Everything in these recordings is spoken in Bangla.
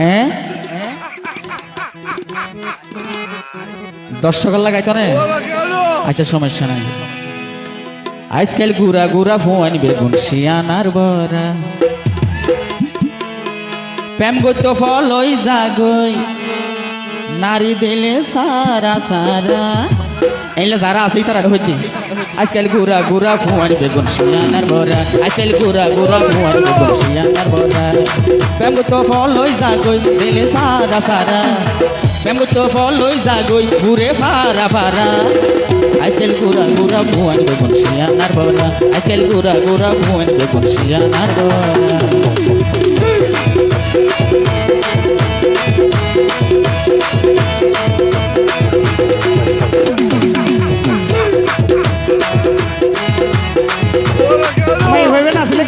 হ্যাঁ? দর্শকের লাগাইতো না? আচ্ছা সমস্যা নাই। আজকাল গুড়া গুড়া ফোন বেগুন, শিয়ানার বরা প্রেম গত ফল ওই জাগই, নারী দিলে সারা সারা। এইলে যারা আছে তারা হইতে আজকাল গুড়া গুড়া ফোন বেগুন, শিয়ানার বরা আজকাল গুড়া গুড়া ফোন বেগুন, শিয়ানার বরা প্রেম গত ফল ওই জাগই দিলে সারা সারা প্রেম গত ফল ওই জাগই ঘুরে ফারা ফারা আজকাল গুড়া গুড়া ফোন বেগুন শিয়ানার বরা আজকাল গুড়া গুড়া ফোন বেগুন শিয়ানার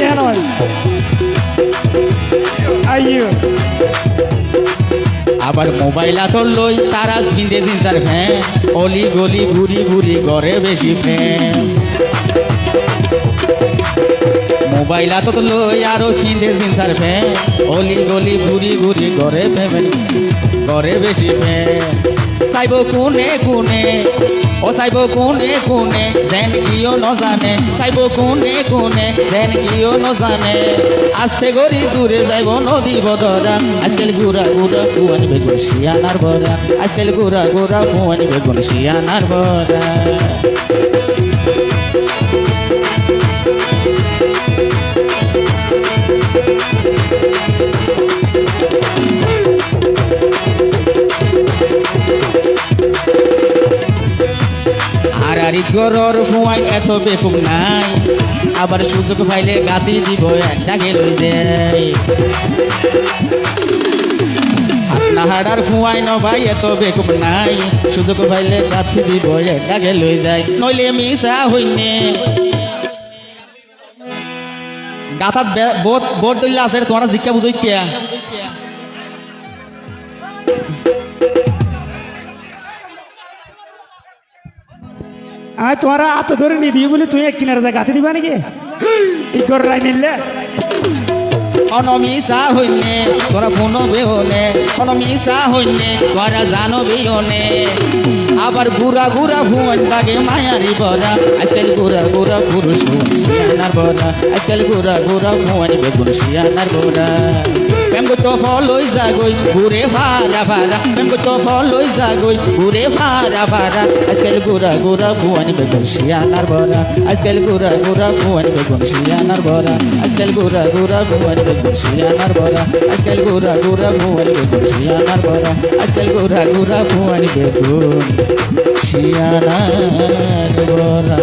কেন হয়? আইয়ো আবার মোবাইল আতর লই তারা ভিন্দে জিন্সার ফ্যান। অলি গলি ঘুরি ঘুরি ঘরে বেশি ফ্যান। মোবাইল আতর লই আরও ভিন্দে জিন্সার ফ্যান। অলি গলি ঘুরি ঘুরি ঘরে ফ্যান। ঘরে বেশি ফ্যান। চাইব কোনে কোনে, ও চাইব কোনে কোনে, যেন কিয় নজানে চাইব কোনে কোনে, যেন কিয় নজানে আস্তে গরি দূরে যাইব নদী বদরা। আজকাল গুড়া গুড়া ফুয়ানি বেগুন শিয়ানার বরা আজকাল গুড়া গুড়া ফুয়ানি বেগুন শিয়ানার বরা গরর ফুয়াই এত নাই। আবার সুযোগ পাইলে গাতি দিব একটা গেল যায় হাসনাহারার ফুয়াই ন ভাই এত বেকুম নাই। সুযোগ পাইলে গাতি দিব একটা গেল যায় নইলে মিশা হইনে। গাতাত বে- বোট বোট দইলে আছে, তোমার জিজ্ঞা বুঝই আমি তোমার হাত ধরে নি দিই বলে তুই এক কিনারে যা গাতে দিবা নাকি? ঠিক করে রাই নিলে? অনমিসা হইনে তোরা ফোন বেহনে অনমিসা হইনে তোরা জানো বেহনে আবার গুড়া গুড়া ভুয়ন বাগে মায়ারি বরা আজকাল গুড়া গুড়া পুরুষ ভুয়ন শিয়ানার বরা আজকাল গুড়া গুড়া ভুয়ন বেগুন শিয়ানার বরা প্রেম তো ফল ওই জাগই, ঘুরে ভাড়া ভাড়া। প্রেম তো ফল ওই জাগই, ঘুরে ভাড়া ভাড়া। আজকাল গুড়া গুড়া ভুয়ন বেগুন শিয়ানার বরা আজকাল গুড়া গুড়া ভুয়ন বেগুন শিয়ানার বরা আজকাল গুড়া গুড়া ভুয়ন বেগুন শিয়ানার বরা আজকাল গুড়া গুড়া ভুয়ন বেগুন শিয়ানার বরা আজকাল গুড়া গুড়া ভুয়ন বেগুন শিয়ানার বরা